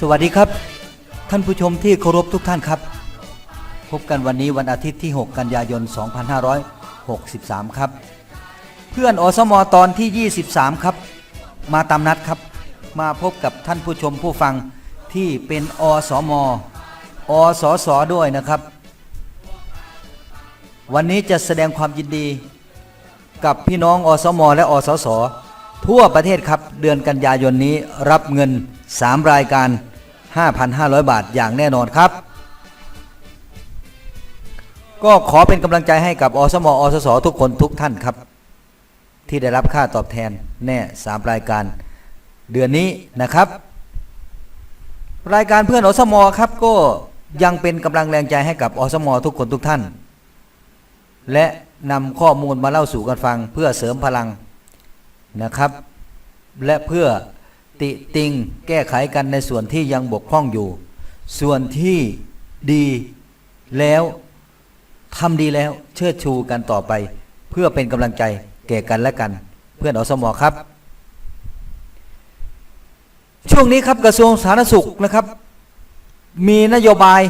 สวัสดีครับ ท่านผู้ชมที่เคารพทุกท่านครับ พบกันวันนี้วันอาทิตย์ที่ 6 กันยายน 2563 ครับ เพื่อนอสมตอนที่ 23 ครับ มาตามนัดครับ มาพบกับท่านผู้ชมผู้ฟังที่เป็นอสมอสสด้วยนะครับ วันนี้จะแสดงความยินดี กับพี่น้องอสม และอสส ทั่วประเทศครับเดือนกันยายนนี้รับเงิน 3 รายการ 5,500 บาทอย่างแน่นอนครับ ก็ขอเป็นกำลังใจให้กับอสมอสสทุกคนทุกท่านครับ ที่ได้รับค่าตอบแทนแน่ 3 รายการ เดือนนี้นะครับ รายการเพื่อนอสมอครับก็ยังเป็นกำลังแรงใจให้กับอสมอทุกคนทุกท่าน และนำข้อมูลมาเล่าสู่กันฟังเพื่อเสริมพลัง นะครับ และเพื่อติติงแก้ไขกันในส่วนที่ยังบกพร่องอยู่ ส่วนที่ดีแล้วทำดีแล้วเชิดชูกันต่อไป เพื่อเป็นกำลังใจแก่กันและกัน เพื่อนอสมอครับ ช่วงนี้ครับกระทรวงสาธารณสุขนะครับ มีนโยบาย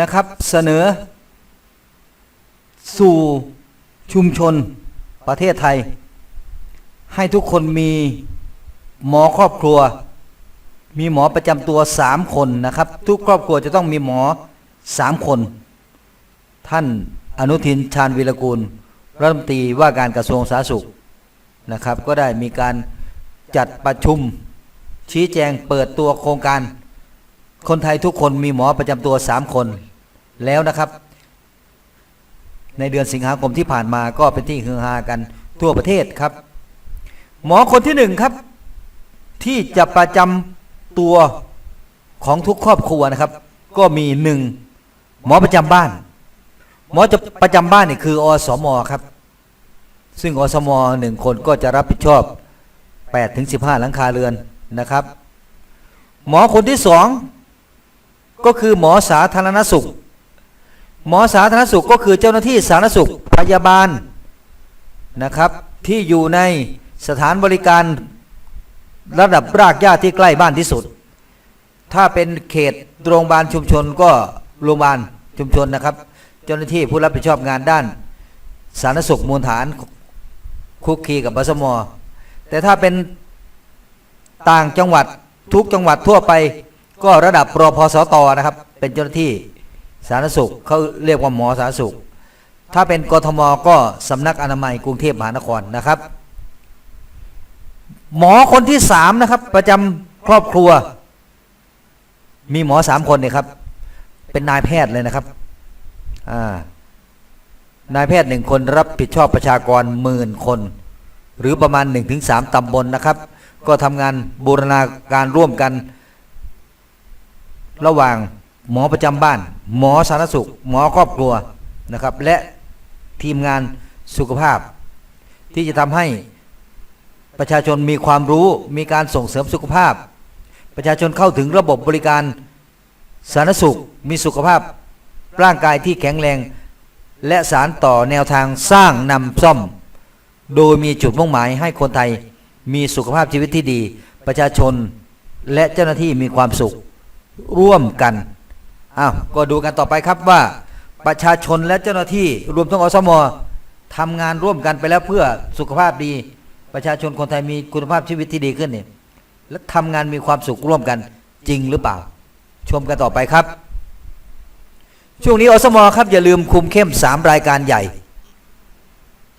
นะครับเสนอ สู่ชุมชนประเทศไทย ให้ทุกคนมีหมอครอบครัว มีหมอประจำตัวสามคนนะครับ ทุกครอบครัวจะต้องมีหมอสามคน ท่านอนุทินชาญวีรกูล รัฐมนตรีว่าการกระทรวงสาธารณสุขนะครับ ก็ได้มีการจัดประชุมชี้แจงเปิดตัวโครงการ คนไทยทุกคนมีหมอประจำตัวสามคน แล้วนะครับ ในเดือนสิงหาคมที่ผ่านมาก็เป็นที่ฮือฮากันทั่วประเทศครับ หมอคนที่หนึ่งครับ ที่จะประจำตัวของทุกครอบครัวนะครับ ก็มีหนึ่งหมอประจำบ้าน หมอจะประจำบ้านนี่คืออสมครับ ซึ่งอสมหนึ่งคนก็จะรับผิดชอบ8ถึง15 หลังคาเรือนนะครับ หมอคนที่สองก็คือหมอสาธารณสุข หมอสาธารณสุขก็คือเจ้าหน้าที่สาธารณสุขพยาบาลนะครับ ที่อยู่ใน สถานบริการระดับรากหญ้าที่ใกล้บ้านที่สุด ถ้าเป็นเขตโรงพยาบาลชุมชนก็โรงพยาบาลชุมชนนะครับ เจ้าหน้าที่ผู้รับผิดชอบงานด้าน สาธารณสุขมูลฐานคุกคีกับบสมแต่ถ้าเป็นต่างจังหวัดทุกจังหวัดทั่วไป ก็ระดับรพสตนะครับ เป็นเจ้าหน้าที่สาธารณสุขเขาเรียกว่าหมอสาธารณสุข ถ้าเป็นกทมก็สำนักอนามัยกรุงเทพมหานครนะครับ หมอคนที่สามนะครับ ประจำครอบครัว มีหมอสามคนเนี่ยครับ เป็นนายแพทย์เลยนะครับนายแพทย์หนึ่งคนรับผิดชอบประชากรหมื่นคน หรือประมาณ1นถึงสามตำบลนะครับ ก็ทำงานบูรณาการร่วมกัน ระหว่างหมอประจำบ้าน หมอสาธารณสุข หมอครอบครัวนะครับ และทีมงานสุขภาพ ที่จะทำให้ ประชาชนมีความรู้มีการส่งเสริมสุขภาพ ประชาชนเข้าถึงระบบบริการสาธารณสุขมีสุขภาพร่างกายที่แข็งแรง และสารต่อแนวทางสร้างนำซ่อม โดยมีจุดมุ่งหมายให้คนไทยมีสุขภาพชีวิตที่ดี ประชาชนและเจ้าหน้าที่มีความสุขร่วมกันอ้าวก็ดูกันต่อไปครับว่า ประชาชนและเจ้าหน้าที่รวมทั้งอสมทำงานร่วมกันไปแล้วเพื่อสุขภาพดี ประชาชนคนไทยมีคุณภาพชีวิตที่ดีขึ้นเนี่ยและทำงานมีความสุขร่วมกันจริงหรือเปล่า ชมกันต่อไปครับ ช่วงนี้อสมครับ อย่าลืมคุมเข้ม 3 รายการใหญ่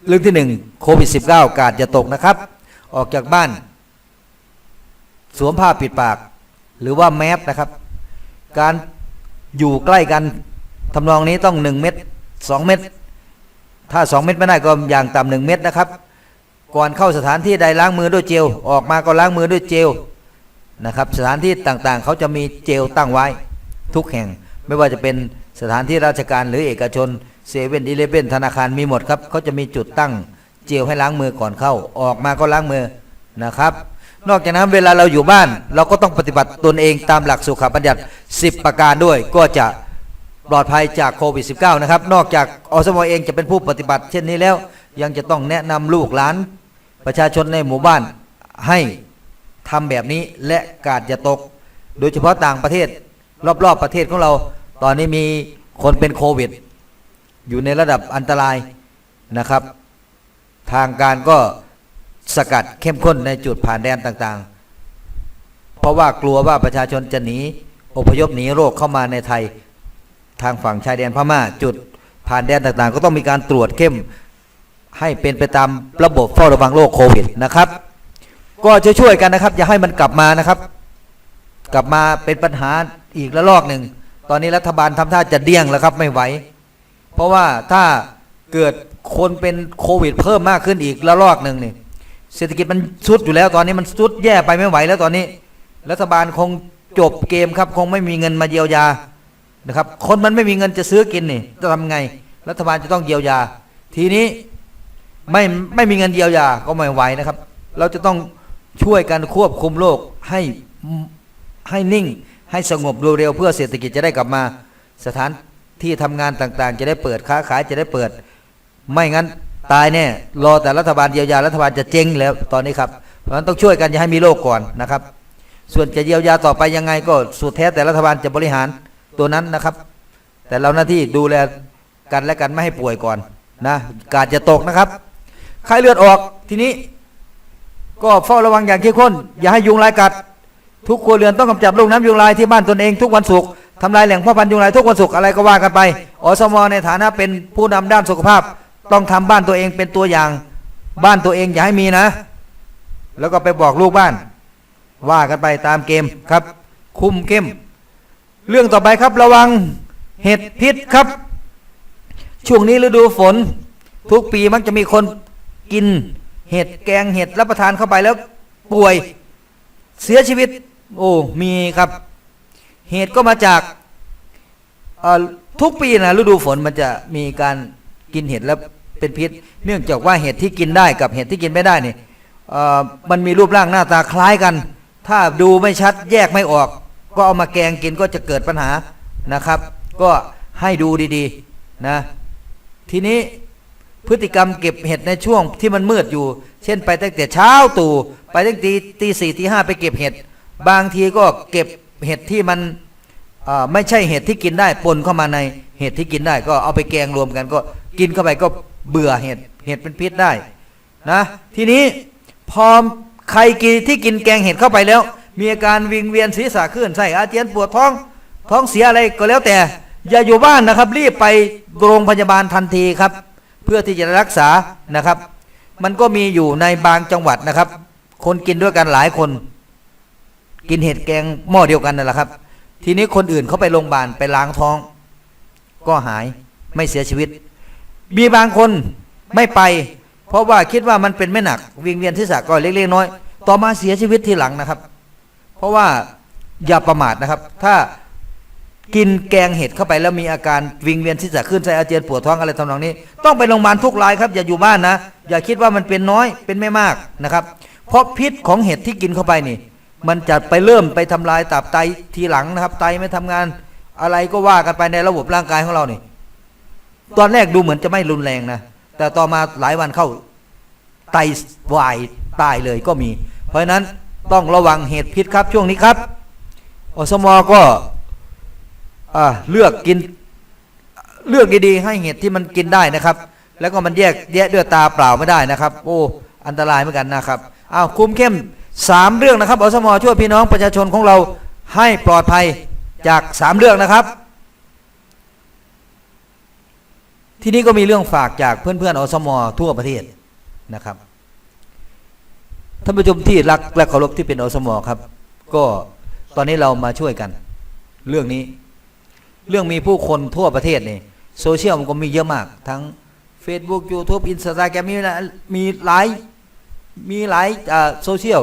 เรื่องที่ 1 โควิด -19 กาดอย่าตกนะครับ ออกจากบ้าน สวมผ้าปิดปาก หรือว่าแมสนะครับ การอยู่ใกล้กันทำนองนี้ต้อง 1 เม็ด2เม็ดถ้า 2 เม็ดไม่ได้ก็อย่างต่ำหนึ่งเม็ดนะครับ ก่อนเข้าสถานที่ใดล้างมือด้วยเจลออกมาก็ล้างมือด้วยเจลนะครับสถานที่ต่างๆ เขาจะมีเจลตั้งไว้ทุกแห่ง ไม่ว่าจะเป็นสถานที่ราชการหรือเอกชนเซเว่นอีเลฟเว่นธนาคารมีหมดครับเขาจะมีจุดตั้งเจลให้ล้างมือก่อนเข้า ออกมาก็ล้างมือนะครับ นอกจากนั้นเวลาเราอยู่บ้าน เราก็ต้องปฏิบัติตนเองตามหลักสุขบัญญัติ 10 ประการด้วย ก็จะปลอดภัยจากโควิด -19 นะครับนอกจากอสมเองจะเป็นผู้ปฏิบัติ เช่นนี้แล้ว ยังจะต้องแนะนำลูกหลาน ประชาชนในหมู่บ้านให้ทำแบบนี้และกาดอย่าตก โดยเฉพาะต่างประเทศ รอบๆประเทศของเรา ตอนนี้มีคนเป็นโควิด อยู่ในระดับอันตรายนะครับ ทางการก็สกัดเข้มข้นในจุดผ่านแดนต่างๆ เพราะว่ากลัวว่าประชาชนจะหนีอพยพหนีโรคเข้ามาในไทย ทางฝั่งชายแดนพม่าจุดผ่านแดนต่างๆ ก็ต้องมีการตรวจเข้ม ให้เป็นไปตามระบบเฝ้าระวังโรคโควิดนะครับ ก็ช่วยๆกันนะครับ อย่าให้มันกลับมานะครับ กลับมาเป็นปัญหาอีกระลอกหนึ่งตอนนี้รัฐบาลทำท่าจะเดี้ยงแล้วครับไม่ไหวเพราะว่าถ้าเกิดคนเป็นโควิด เพิ่มมากขึ้นอีกระลอกหนึ่งนี่เศรษฐกิจมันสุดอยู่แล้วตอนนี้มันสุดแย่ไปไม่ไหวแล้วตอนนี้ รัฐบาลคงจบเกมครับคงไม่มีเงินมาเยียวยานะครับ คนมันไม่มีเงินจะซื้อกินนี่จะทำไง รัฐบาลจะต้องเยียวยา ทีนี้ ไม่ไม่มีเงินเยียวยาก็ไม่ไหวนะครับ เราจะต้องช่วยกันควบคุมโรคให้ให้นิ่ง ให้สงบเร็วๆเพื่อเศรษฐกิจจะได้กลับมา สถานที่ทำงานต่างๆ จะได้เปิดค้าขายจะได้เปิด ไม่งั้นตายแน่รอแต่รัฐบาลเยียวยารัฐบาลจะเจ๊งแล้วตอนนี้ครับ เพราะฉะนั้นต้องช่วยกันอย่าให้มีโรคก่อนนะครับ ส่วนจะเยียวยาต่อไปยังไงก็สุดแท้แต่รัฐบาลจะบริหารตัวนั้นนะครับ แต่เราหน้าที่ดูแลกันและกันไม่ให้ป่วยก่อนนะกาดจะตกนะครับ ไข้เลือดออกทีนี้ ก็เฝ้าระวังอย่างเข้มข้น อย่าให้ยุงลายกัด ทุกครัวเรือนต้องกำจัดลูกน้ำยุงลายที่บ้านตนเองทุกวันศุกร์ทำลายแหล่งพ่อพันธุ์ยุงลายทุกวันศุกร์อะไรก็ว่ากันไปอสมในฐานะเป็นผู้นำด้านสุขภาพ ต้องทำบ้านตัวเองเป็นตัวอย่าง บ้านตัวเองอย่าให้มีนะ แล้วก็ไปบอกลูกบ้าน ว่ากันไปตามเกมครับ คุมเข้ม เรื่องต่อไปครับระวังเห็ดพิษครับ ช่วงนี้ฤดูฝน ทุกปีมักจะมีคน กินเห็ดแกงเห็ดรับประทานเข้าไปแล้วป่วยเสียชีวิต โอ้มีครับ เหตุก็มาจากเอ่อทุกปีนะฤดูฝนมันจะมีการกินเห็ดแล้วเป็นพิษ เนื่องจากว่าเห็ดที่กินได้กับเห็ดที่กินไม่ได้นี่เอ่อมันมีรูปร่างหน้าตาคล้ายกัน ถ้าดูไม่ชัดแยกไม่ออก ก็เอามาแกงกินก็จะเกิดปัญหานะครับ ก็ให้ดูดีๆนะทีนี้ พฤติกรรมเก็บเห็ดในช่วงที่มันมืดอยู่ เช่นไปตั้งแต่เช้าตู่ไปตั้งตีตีสี่ตีห้าไปเก็บเห็ด บางทีก็เก็บเห็ดที่มันไม่ใช่เห็ดที่กินได้ปนเข้ามาในเห็ดที่กินได้ ก็เอาไปแกงรวมกันก็กินเข้าไปก็เบื่อเห็ดเห็ดเป็นพิษได้นะทีนี้พอใครกินที่กินแกงเห็ดเข้าไปแล้ว มีอาการวิงเวียนศีรษะขึ้นไส้อาเจียนปวดท้องท้องเสียอะไรก็แล้วแต่ อย่าอยู่บ้านนะครับ รีบไปโรงพยาบาลทันทีครับ เพื่อที่จะรักษานะครับ มันก็มีอยู่ในบางจังหวัดนะครับ คนกินด้วยกันหลายคน กินเห็ดแกงหม้อเดียวกันนั่นแหละครับ ทีนี้คนอื่นเขาไปโรงพยาบาลไปล้างท้อง ก็หายไม่เสียชีวิต มีบางคนไม่ไป เพราะว่าคิดว่ามันเป็นไม่หนักวิงเวียนที่สะก็เล็กๆน้อย ต่อมาเสียชีวิตทีหลังนะครับ เพราะว่าอย่าประมาทนะครับ ถ้า กินแกงเห็ดเข้าไปแล้วมีอาการวิงเวียนศีรษะขึ้นไส้อาเจียนปวดท้องอะไรทำนองนี้ ต้องไปโรงพยาบาลทุกรายครับอย่าอยู่บ้านนะ อย่าคิดว่ามันเป็นน้อยเป็นไม่มากนะครับ เพราะพิษของเห็ดที่กินเข้าไปนี่ มันจะไปเริ่มไปทำลายตับไตทีหลังนะครับ ไตไม่ทำงานอะไรก็ว่ากันไปในระบบร่างกายของเรานี่ ตอนแรกดูเหมือนจะไม่รุนแรงนะแต่ต่อมาหลายวันเข้าไตวายตายเลยก็มี เพราะฉะนั้นต้องระวังเหตุพิษครับช่วงนี้ครับอสมอก็ เลือกกินเลือกดีๆให้เห็ดที่มันกินได้นะครับ แล้วก็มันแยกแยะด้วยตาเปล่าไม่ได้นะครับ โอ้อันตรายเหมือนกันนะครับอ้าวคุมเข้มสามเรื่องนะครับอสมช่วยพี่น้องประชาชนของเราให้ปลอดภัยจากสามเรื่องนะครับ ที่นี้ก็มีเรื่องฝากจากเพื่อนๆอสมทั่วประเทศนะครับท่านผู้ชมที่รักและเคารพที่เป็นอสมครับ ก็ตอนนี้เรามาช่วยกัน เรื่องนี้ เรื่องมีผู้คนทั่วประเทศนี่โซเชียลมันก็มีเยอะมาก ทั้ง Facebook YouTube Instagram มีมีหลายมีหลายโซเชียล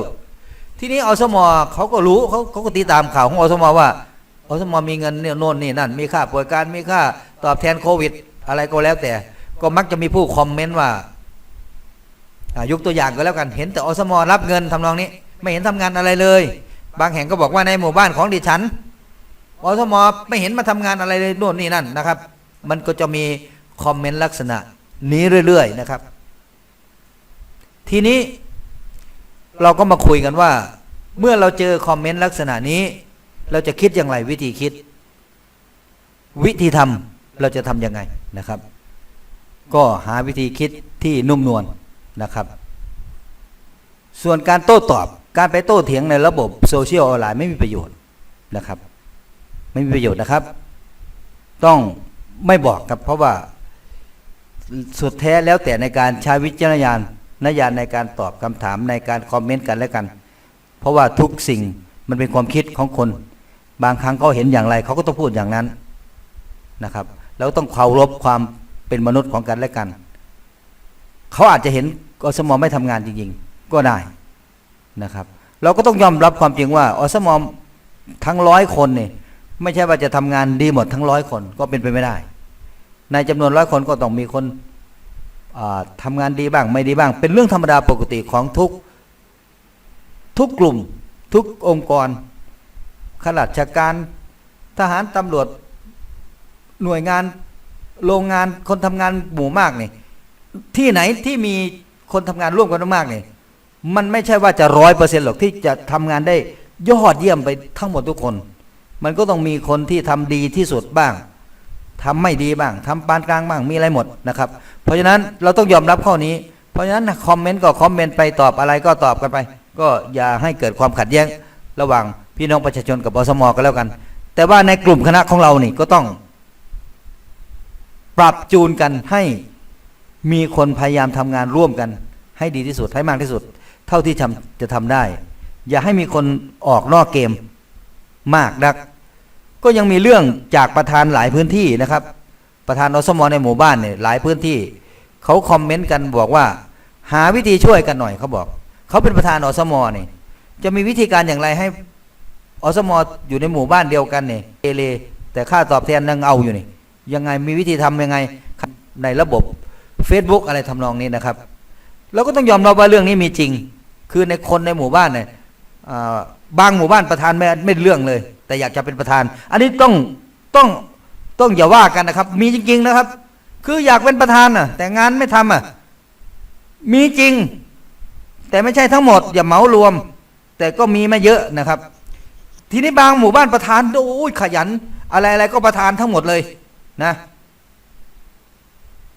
ที่นี้อสมเขาก็รู้เขาเขาก็ติดตามข่าวของอสมว่าอสมมีเงินเนี่ยโน่นนี่นั่น มีค่าป่วยการมีค่าตอบแทนโควิด อะไรก็แล้วแต่ ก็มักจะมีผู้คอมเมนต์ว่ายกตัวอย่างก็แล้วกันเห็นแต่อสมรับเงินทำนองนี้ ไม่เห็นทำงานอะไรเลย บางแห่งก็บอกว่าในหมู่บ้านของดิฉัน อสมไม่เห็นมาทำงานอะไรเลยโน่นนี่นั่นนะครับ มันก็จะมีคอมเมนต์ลักษณะนี้เรื่อยๆนะครับ ทีนี้เราก็มาคุยกันว่า เมื่อเราเจอคอมเมนต์ลักษณะนี้ เราจะคิดอย่างไรวิธีคิด วิธีทำเราจะทำยังไงนะครับ ก็หาวิธีคิดที่นุ่มนวลนะครับ ส่วนการโต้ตอบการไปโต้เถียงในระบบโซเชียลออนไลน์ไม่มีประโยชน์นะครับ ไม่มีประโยชน์นะครับ ต้องไม่บอกครับ เพราะว่าสุดแท้แล้วแต่ในการใช้วิจารณญาณนญาณในการตอบคำถามในการคอมเมนต์กันและกัน เพราะว่าทุกสิ่งมันเป็นความคิดของคน บางครั้งเขาเห็นอย่างไรเขาก็ต้องพูดอย่างนั้นนะครับแล้วต้องเคารพความเป็นมนุษย์ของกันและกันเขาอาจจะเห็นอสมอไม่ทำงานจริงๆ ก็ได้นะครับ เราก็ต้องยอมรับความจริงว่าอสมอทั้งร้อยคนเนี่ย ไม่ใช่ว่าจะทำงานดีหมดทั้งร้อยคนก็เป็นไปไม่ได้ ในจำนวนร้อยคนก็ต้องมีคนอ่าทำงานดีบ้างไม่ดีบ้าง เป็นเรื่องธรรมดาปกติของทุกทุกกลุ่ม ทุกองค์กรข้าราชการทหารตำรวจหน่วยงานโรงงานคนทำงานหมู่มากนี่ที่ไหนที่มีคนทำงานร่วมกันมากๆนี่มันไม่ใช่ว่าจะร้อยเปอร์เซ็นต์หรอกที่จะทำงานได้ยอดเยี่ยมไปทั้งหมดทุกคน มันก็ต้องมีคนที่ทำดีที่สุดบ้างทำไม่ดีบ้างทำปานกลางบ้างมีอะไรหมดนะครับ เพราะฉะนั้นเราต้องยอมรับข้อนี้ เพราะฉะนั้นคอมเมนต์ก็คอมเมนต์ไปตอบอะไรก็ตอบกันไป ก็อย่าให้เกิดความขัดแย้ง ระหว่างพี่น้องประชาชนกับอสมก็แล้วกัน แต่ว่าในกลุ่มคณะของเรานี่ก็ต้อง ปรับจูนกันให้มีคนพยายามทำงานร่วมกัน ให้ดีที่สุดให้มากที่สุด เท่าที่จะทำได้ อย่าให้มีคนออกนอกเกมมากนัก ก็ยังมีเรื่องจากประธานหลายพื้นที่นะครับ ประธานอสมในหมู่บ้านเนี่ยหลายพื้นที่เขาคอมเมนต์กันบอกว่า หาวิธีช่วยกันหน่อยเขาบอกเขาเป็นประธานอสมเนี่ยจะมีวิธีการอย่างไรให้อสมอยู่ในหมู่บ้านเดียวกันเนี่ยเอเล แต่ค่าตอบแทนยังเอาอยู่นี่ยังไงมีวิธีทำยังไงในระบบ Facebook อะไรทำนองนี้นะครับเราก็ต้องยอมรับว่าเรื่องนี้มีจริง คือในคนในหมู่บ้านเนี่ยบางหมู่บ้านประธานไม่ไม่เรื่องเลย แต่อยากจะเป็นประธาน อันนี้ต้องต้องต้องอย่าว่ากันนะครับ มีจริง ๆนะครับ คืออยากเป็นประธานน่ะ แต่งานไม่ทำอะ มีจริง แต่ไม่ใช่ทั้งหมด อย่าเหมารวม แต่ก็มีม่เยอะนะครับ ทีนี้บางหมู่บ้านประธานโอ้ยขยัน อะไรอะไรก็ประธานทั้งหมดเลยนะ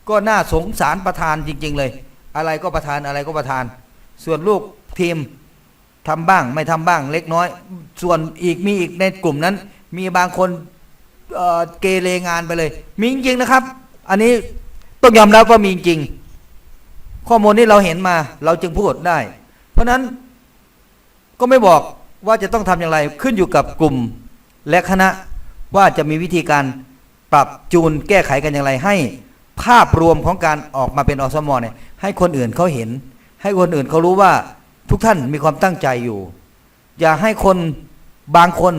ก็น่าสงสารประธานจริง ๆ เลย อะไรก็ประธานอะไรก็ประธาน ส่วนลูกทีม ทำบ้างไม่ทำบ้างเล็กน้อย ส่วนอีกมีอีกในกลุ่มนั้น มีบางคนเเกเรงานไปเลย มีจริงนะครับ อันนี้ต้องยอมรับว่ามีจริง ข้อมูลนี้เราเห็นมา เราจึงพูดได้ เพราะฉะนั้นก็ไม่บอกว่าจะต้องทำอย่างไรขึ้นอยู่กับกลุ่มและคณะว่าจะมีวิธีการปรับจูนแก้ไขกันอย่างไร ให้ภาพรวมของการออกมาเป็นอสมเนี่ยให้คนอื่นเขาเห็น ให้คนอื่นเขารู้ว่า ทุกท่านมีความตั้งใจอยู่ อย่าให้คนบางคน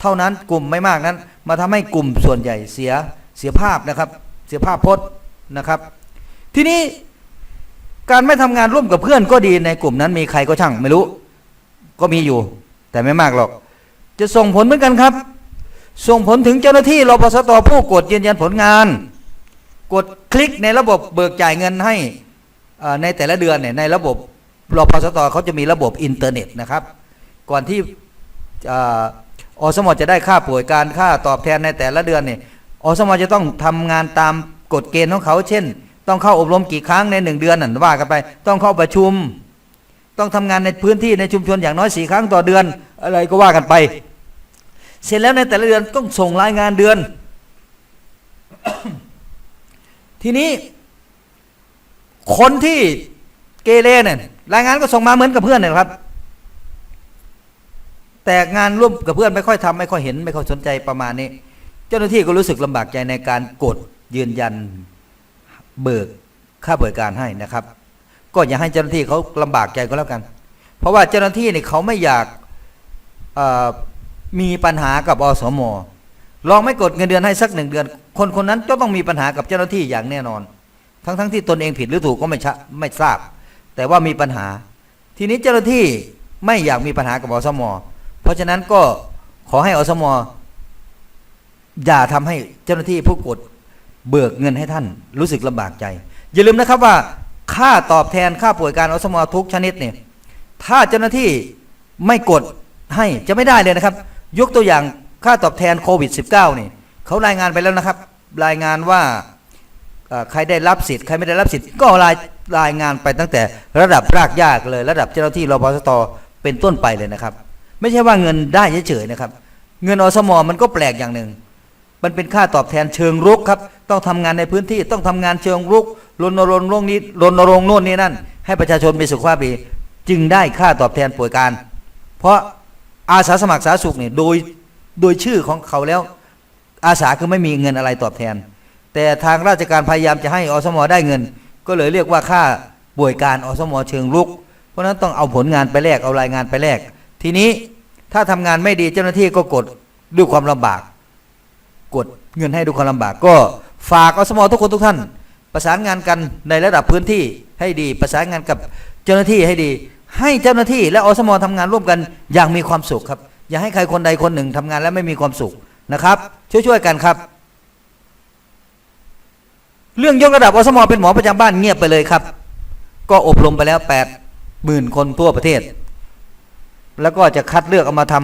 เท่านั้นกลุ่มไม่มากนั้น มาทำให้กลุ่มส่วนใหญ่เสียเสียภาพนะครับ เสียภาพพจน์นะครับ ทีนี้การไม่ทำงานร่วมกับเพื่อนก็ดีในกลุ่มนั้นมีใครก็ช่างไม่รู้ ก็มีอยู่ แต่ไม่มากหรอก จะส่งผลเหมือนกันครับ ส่งผลถึงเจ้าหน้าที่รปสตผู้กดยืนยันผลงาน กดคลิกในระบบเบิกจ่ายเงินให้ในแต่ละเดือนเนี่ยในระบบ รพสตเขาจะมีระบบอินเทอร์เน็ตนะครับ ก่อนที่ออสมจะได้ค่าป่วยการค่าตอบแทนในแต่ละเดือนเนี่ยอสมจะต้องทำงานตามกฎเกณฑ์ของเขา เช่น ต้องเข้าอบรมกี่ครั้งในหนึ่งเดือนนั่นว่ากันไป ต้องเข้าประชุม ต้องทำงานในพื้นที่ในชุมชนอย่างน้อยสี่ครั้งต่อเดือน อะไรก็ว่ากันไป เสร็จแล้วในแต่ละเดือนต้องส่งรายงานเดือน ทีนี้คนที่ เกเรเนี่ยรายงานก็ส่งมาเหมือนกับเพื่อนเนยครับ แต่งานร่วมกับเพื่อนไม่ค่อยทำไม่ค่อยเห็น ไม่ค่อยสนใจประมาณนี้ เจ้าหน้าที่ก็รู้สึกลำบากใจในการกดยืนยันเบิกค่าบริการให้นะครับ ก็อย่าให้เจ้าหน้าที่เขาลำบากใจก็แล้วกัน เพราะว่าเจ้าหน้าที่เนี่ยเขาไม่อยากมีปัญหากับอสมลองไม่กดเงินเดือนให้สักหนึ่งเดือน คนคนนั้นก็ต้องมีปัญหากับเจ้าหน้าที่อย่างแน่นอน ทั้งทั้งที่ตนเองผิดหรือถูกก็ไม่ชะไม่ทราบ แต่ว่ามีปัญหา ทีนี้เจ้าหน้าที่ไม่อยากมีปัญหากับอสมอเพราะฉะนั้นก็ขอให้อสมออย่าทำให้เจ้าหน้าที่ผู้กดเบิกเงินให้ท่าน รู้สึกลำบากใจ อย่าลืมนะครับว่าค่าตอบแทนค่าป่วยการอสมอทุกชนิดเนี่ยถ้าเจ้าหน้าที่ไม่กดให้จะไม่ได้เลยนะครับ ยกตัวอย่างค่าตอบแทนโควิด -19 นี่เขารายงานไปแล้วนะครับ รายงานว่าใครได้รับสิทธิ์ใครไม่ได้รับสิทธิ์ก็ราย รายงานไปตั้งแต่ระดับรากหญ้าเลย ระดับเจ้าหน้าที่รพสตเป็นต้นไปเลยนะครับ ไม่ใช่ว่าเงินได้เฉยๆนะครับ เงินอสมมันก็แปลกอย่างหนึ่ง มันเป็นค่าตอบแทนเชิงรุกครับ ต้องทำงานในพื้นที่ต้องทำงานเชิงรุกรณรงค์โรงนี้รณรงค์โน่นนี่นั่น ให้ประชาชนมีสุขภาพดีจึงได้ค่าตอบแทนป่วยการ เพราะอาสาสมัครสาธารณสุขเนี่ยโดยโดยชื่อของเขาแล้ว อาสาคือไม่มีเงินอะไรตอบแทน แต่ทางราชการพยายามจะให้อสมได้เงิน ก็เลยเรียกว่าค่าป่วยการอสมเชิงรุก เพราะฉะนั้นต้องเอาผลงานไปแลกเอารายงานไปแลกทีนี้ถ้าทำงานไม่ดีเจ้าหน้าที่ก็กดด้วยความลำบาก กดเงินให้ด้วยความลำบาก ก็ฝากอสมทุกคนทุกท่าน ประสานงานกันในระดับพื้นที่ให้ดี ประสานงานกับเจ้าหน้าที่ให้ดี ให้เจ้าหน้าที่และอสมทำงานร่วมกันอย่างมีความสุขครับ อย่าให้ใครคนใดคนหนึ่งทำงานแล้วไม่มีความสุขนะครับ ช่วยๆกันครับ เรื่องยกระดับอสมเป็นหมอประจำบ้านเงียบไปเลยครับ ก็อบรมไปแล้วแปดหมื่นคนทั่วประเทศ แล้วก็จะคัดเลือกเอามาท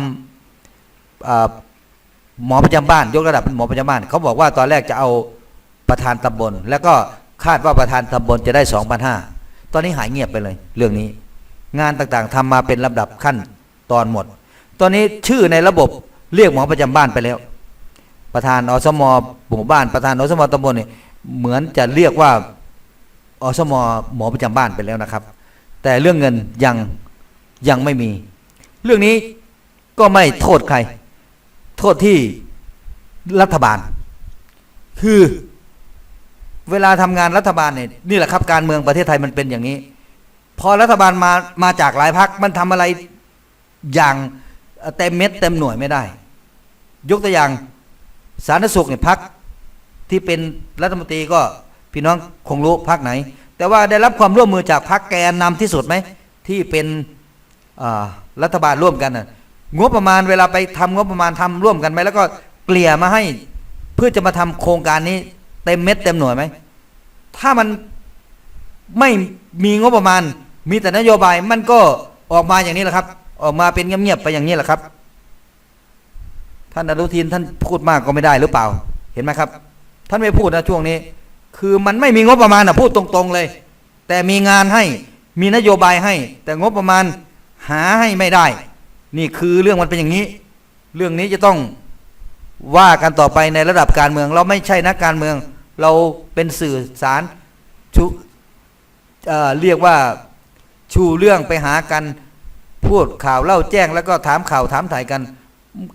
ำหมอประจำบ้าน ยกระดับเป็นหมอประจำบ้าน เขาบอกว่าตอนแรกจะเอาประธานตำบล แล้วก็คาดว่าประธานตำบลจะได้สองพันห้าตอนนี้หายเงียบไปเลย เรื่องนี้ งานต่างๆทำมาเป็นลำดับขั้นตอนหมด ตอนนี้ชื่อในระบบเรียกหมอประจำบ้านไปแล้ว ประธานอสมหมู่บ้านประธานอสมตำบลเนี่ย เหมือนจะเรียกว่าอสมหมอประจำบ้านไปแล้วนะครับ แต่เรื่องเงินยังยังไม่มี เรื่องนี้ก็ไม่โทษใคร โทษที่รัฐบาล คือเวลาทำงานรัฐบาลเนี่ยนี่แหละครับการเมืองประเทศไทยมันเป็นอย่างนี้ พอรัฐบาลมามาจากหลายพักมันทำอะไรอย่างเต็มเม็ดเต็มหน่วยไม่ได้ ยกตัวอย่างสาธารณสุขเนี่ยพัก ที่เป็นรัฐมนตรีก็พี่น้องคงรู้พักไหน แต่ว่าได้รับความร่วมมือจากพักแกนนำที่สุดไหมที่เป็นรัฐบาลร่วมกันงบประมาณเวลาไปทำงบประมาณทำร่วมกันไหมแล้วก็เกลี่ยมาให้เพื่อจะมาทำโครงการนี้เต็มเม็ดเต็มหน่วยไหมถ้ามันไม่มีงบประมาณ มีแต่นโยบายมันก็ออกมาอย่างนี้แหละครับ ออกมาเป็นเงียบๆไปอย่างนี้แหละครับ ท่านอนุทินท่านพูดมากก็ไม่ได้หรือเปล่า เห็นไหมครับ ท่านไม่พูดนะช่วงนี้ คือมันไม่มีงบประมาณนะพูดตรงๆเลย แต่มีงานให้มีนโยบายให้ แต่งบประมาณหาให้ไม่ได้ นี่คือเรื่องมันเป็นอย่างนี้ เรื่องนี้จะต้องว่ากันต่อไปในระดับการเมือง เราไม่ใช่นักการเมือง เราเป็นสื่อสารชุเเรียกว่าชูเรื่องไปหากันพูดข่าวเล่าแจ้ง แล้วก็ถามข่าวถามถ่ายกัน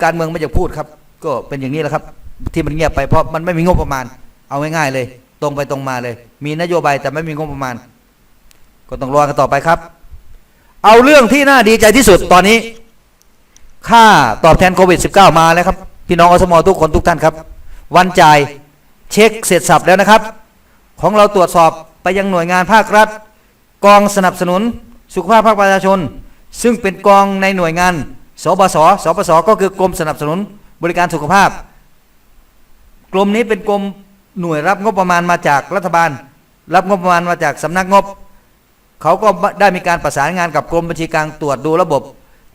การเมืองไม่จะพูดครับ ก็เป็นอย่างนี้แหละครับ ที่มันเงียบไปเพราะมันไม่มีงบประมาณ เอาง่ายๆเลย ตรงไปตรงมาเลย มีนโยบายแต่ไม่มีงบประมาณ ก็ต้องรอกันต่อไปครับ เอาเรื่องที่น่าดีใจที่สุดตอนนี้ ค่าตอบแทนโควิด -19 มาแล้วครับ พี่น้องอสมอทุกคนทุกท่านครับ วันจ่ายเช็คเสร็จสับแล้วนะครับ ของเราตรวจสอบไปยังหน่วยงานภาครัฐ กองสนับสนุน สุขภาพภาคประชาชน ซึ่งเป็นกองในหน่วยงานสบสสปสก็คือกรมสนับสนุนบริการสุขภาพ กรมนี้เป็นกรมหน่วยรับงบประมาณมาจากรัฐบาล รับงบประมาณมาจากสำนักงบ เขาก็ได้มีการประสานงานกับกรมบัญชีกลางตรวจดูระบบ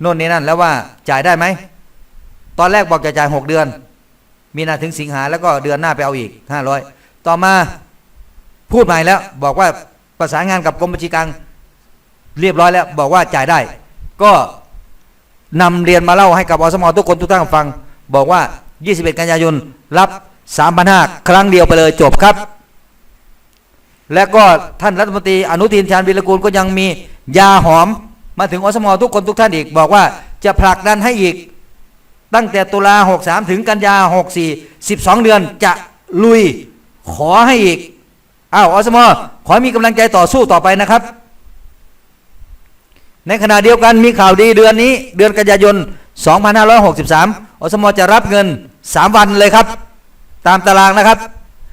โน่นนี่นั่นแล้วว่าจ่ายได้ไหม ตอนแรกบอกจะจ่ายหกเดือน มีนาถึงสิงหาแล้วก็เดือนหน้าไปเอาอีกห้าร้อยต่อมาพูดใหม่แล้ว บอกว่าประสานงานกับกรมบัญชีกลางเรียบร้อยแล้ว บอกว่าจ่ายได้ ก็นำเรียนมาเล่าให้กับอสมทุกคนทุกท่านฟัง บอกว่า 21 กันยายนรับ 3,500ครั้งเดียวไปเลยจบครับ และก็ท่านรัฐมนตรีอนุทินชาญวิรกูลก็ยังมียาหอมมาถึงอสมทุกคนทุกท่านอีก บอกว่าจะผลักดันให้อีก ตั้งแต่ตุลา63 ถึงกันยา 64 12 เดือนจะลุยขอให้อีกอ้าวอสมขอให้มีกำลังใจต่อสู้ต่อไปนะครับ ในขณะเดียวกันมีข่าวดีเดือนนี้ เดือนกันยายน 2563 อสมอจะรับเงิน 3 วันเลยครับ ตามตารางนะครับ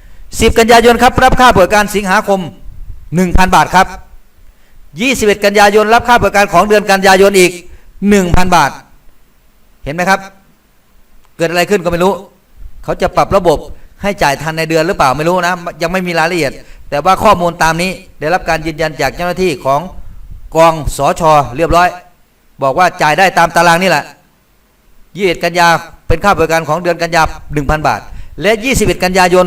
10 กันยายนครับรับค่าบริการสิงหาคม 1,000 บาทครับ 21 กันยายนรับค่าบริการของเดือนกันยายนอีก 1,000 บาท เห็นไหมครับ เกิดอะไรขึ้นก็ไม่รู้ เขาจะปรับระบบให้จ่ายทันในเดือนหรือเปล่าไม่รู้นะ ยังไม่มีรายละเอียด แต่ว่าข้อมูลตามนี้ได้รับการยืนยันจากเจ้าหน้าที่ของกองสอชอเรียบร้อย บอกว่าจ่ายได้ตามตารางนี่แหละ21กันยาเป็นค่าบริการของเดือนกันยา1,000 บาท และ 21 กันยายน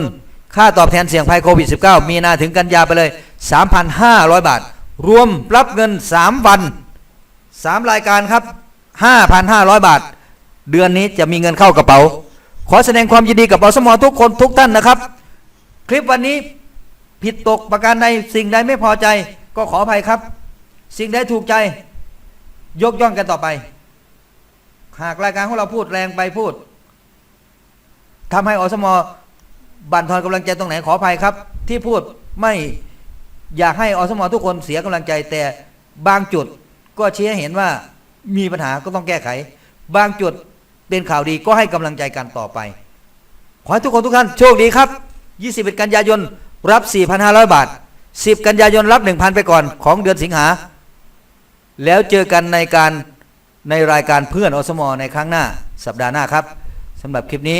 ค่าตอบแทนเสี่ยงภัยโควิด -19 มีนาถึงกันยาไปเลย 3,500 บาท รวมรับเงิน 3 วัน 3 รายการครับ 5,500 บาท เดือนนี้จะมีเงินเข้ากระเป๋า ขอแสดงความยินดีกับอสมทุกคนทุกท่านนะครับ คลิปวันนี้ผิดตกประการใดสิ่งใดไม่พอใจ ก็ขออภัยครับ สิ่งใดถูกใจ ยกย่องกันต่อไป หากรายการของเราพูดแรงไปพูด ทำให้อสมบั่นทอนกำลังใจตรงไหนขออภัยครับ ที่พูดไม่อยากให้อสมทุกคนเสียกำลังใจ แต่บางจุดก็ชี้ให้เห็นว่ามีปัญหาก็ต้องแก้ไข บางจุดเป็นข่าวดีก็ให้กำลังใจกันต่อไป ขอให้ทุกคนทุกท่านโชคดีครับ 21 กันยายนรับ 4,500 บาท 10 กันยายนรับ 1,000 ไปก่อนของเดือนสิงหา แล้วเจอกันในการในรายการเพื่อนอสมในครั้งหน้าสัปดาห์หน้าครับสำหรับคลิปนี้